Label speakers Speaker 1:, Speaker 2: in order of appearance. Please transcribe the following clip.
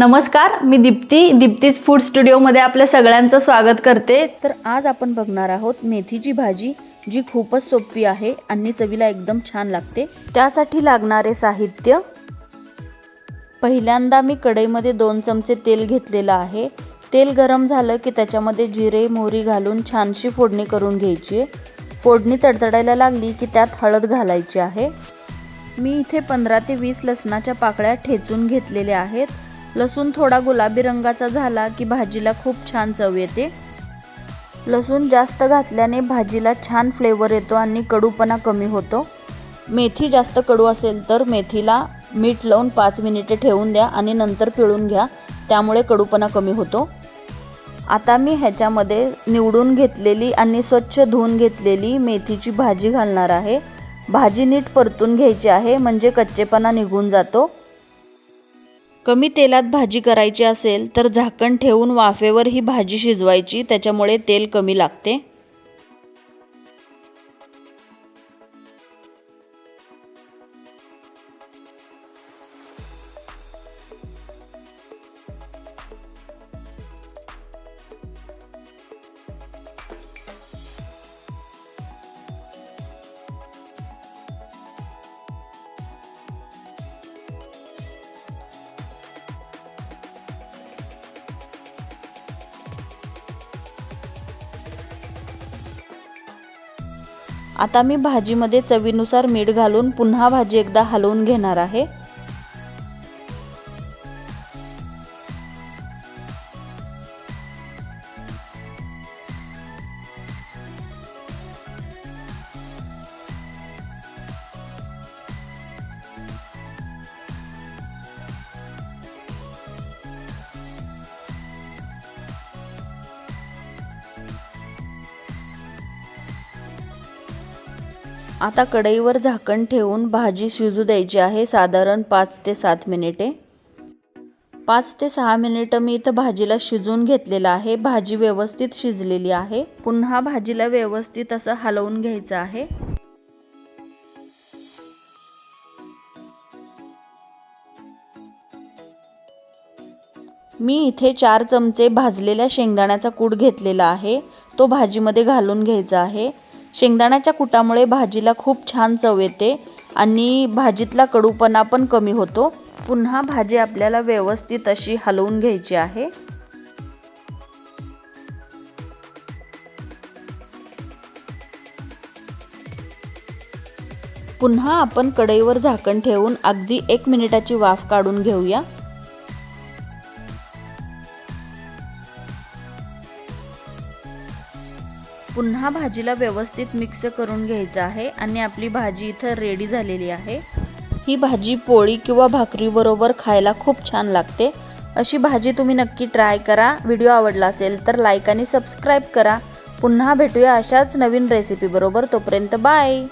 Speaker 1: नमस्कार मी दीप्ती. दीप्तीज फूड स्टुडिओमध्ये आपल्या सगळ्यांचं स्वागत करते.
Speaker 2: तर आज आपण बघणार आहोत मेथीची भाजी जी खूपच सोपी आहे आणि चवीला एकदम छान लागते. त्यासाठी लागणारे साहित्य. पहिल्यांदा मी कढईमध्ये दोन चमचे तेल घेतलेलं आहे. तेल गरम झालं की त्याच्यामध्ये जिरे मोहरी घालून छानशी फोडणी करून घ्यायची. आहे फोडणी तडतडायला लागली की त्यात हळद घालायची आहे. मी इथे पंधरा ते वीस लसणाच्या पाकळ्या ठेचून घेतलेल्या आहेत. लसूण थोडा गुलाबी रंगाचा झाला की भाजीला खूप छान चव येते. लसूण जास्त घातल्याने भाजीला छान फ्लेवर येतो आणि कडूपणा कमी होतो. मेथी जास्त कडू असेल तर मेथीला मीठ लावून पाच मिनिटे ठेवून द्या आणि नंतर पिळून घ्या त्यामुळे कडूपणा कमी होतो. आता मी ह्याच्यामध्ये निवडून घेतलेली आणि स्वच्छ धुवून घेतलेली मेथीची भाजी घालणार आहे. भाजी नीट परतून घ्यायची आहे म्हणजे कच्चेपणा निघून जातो. कमी तेलात भाजी करायची असेल तर झाकण ठेवून वाफेवर ही भाजी शिजवायची त्याच्यामुळे तेल कमी लागते. आता मी भाजीमध्ये चवीनुसार मीठ घालून पुन्हा भाजी एकदा हलवून घेणार आहे. आता कढईवर झाकण ठेवून भाजी शिजू द्यायची आहे. साधारण पाच ते सात मिनिटे. पाच ते सहा मिनिटं मी इथं भाजीला शिजून घेतलेलं आहे. भाजी व्यवस्थित शिजलेली आहे. पुन्हा भाजीला व्यवस्थित असं हलवून घ्यायचं आहे. मी इथे चार चमचे भाजलेल्या शेंगदाण्याचा कूट घेतलेला आहे. तो भाजीमध्ये घालून घ्यायचा आहे. शेंगदाण्याच्या कुटामुळे भाजीला खूप छान चव येते आणि भाजीतला कडूपणा पण कमी होतो. पुन्हा भाजी आपल्याला व्यवस्थित अशी हलवून घ्यायची आहे. पुन्हा आपण कढईवर झाकण ठेवून अगदी एक मिनिटाची वाफ काढून घेऊया. पुन्हा भाजीला व्यवस्थित मिक्स करून घ्यायचं आहे आणि आपली भाजी इथं रेडी झालेली आहे. ही भाजी पोळी किंवा भाकरीबरोबर खायला खूप छान लागते. अशी भाजी तुम्ही नक्की ट्राय करा. व्हिडिओ आवडला असेल तर लाईक आणि सबस्क्राईब करा. पुन्हा भेटूया अशाच नवीन रेसिपीबरोबर तोपर्यंत बाय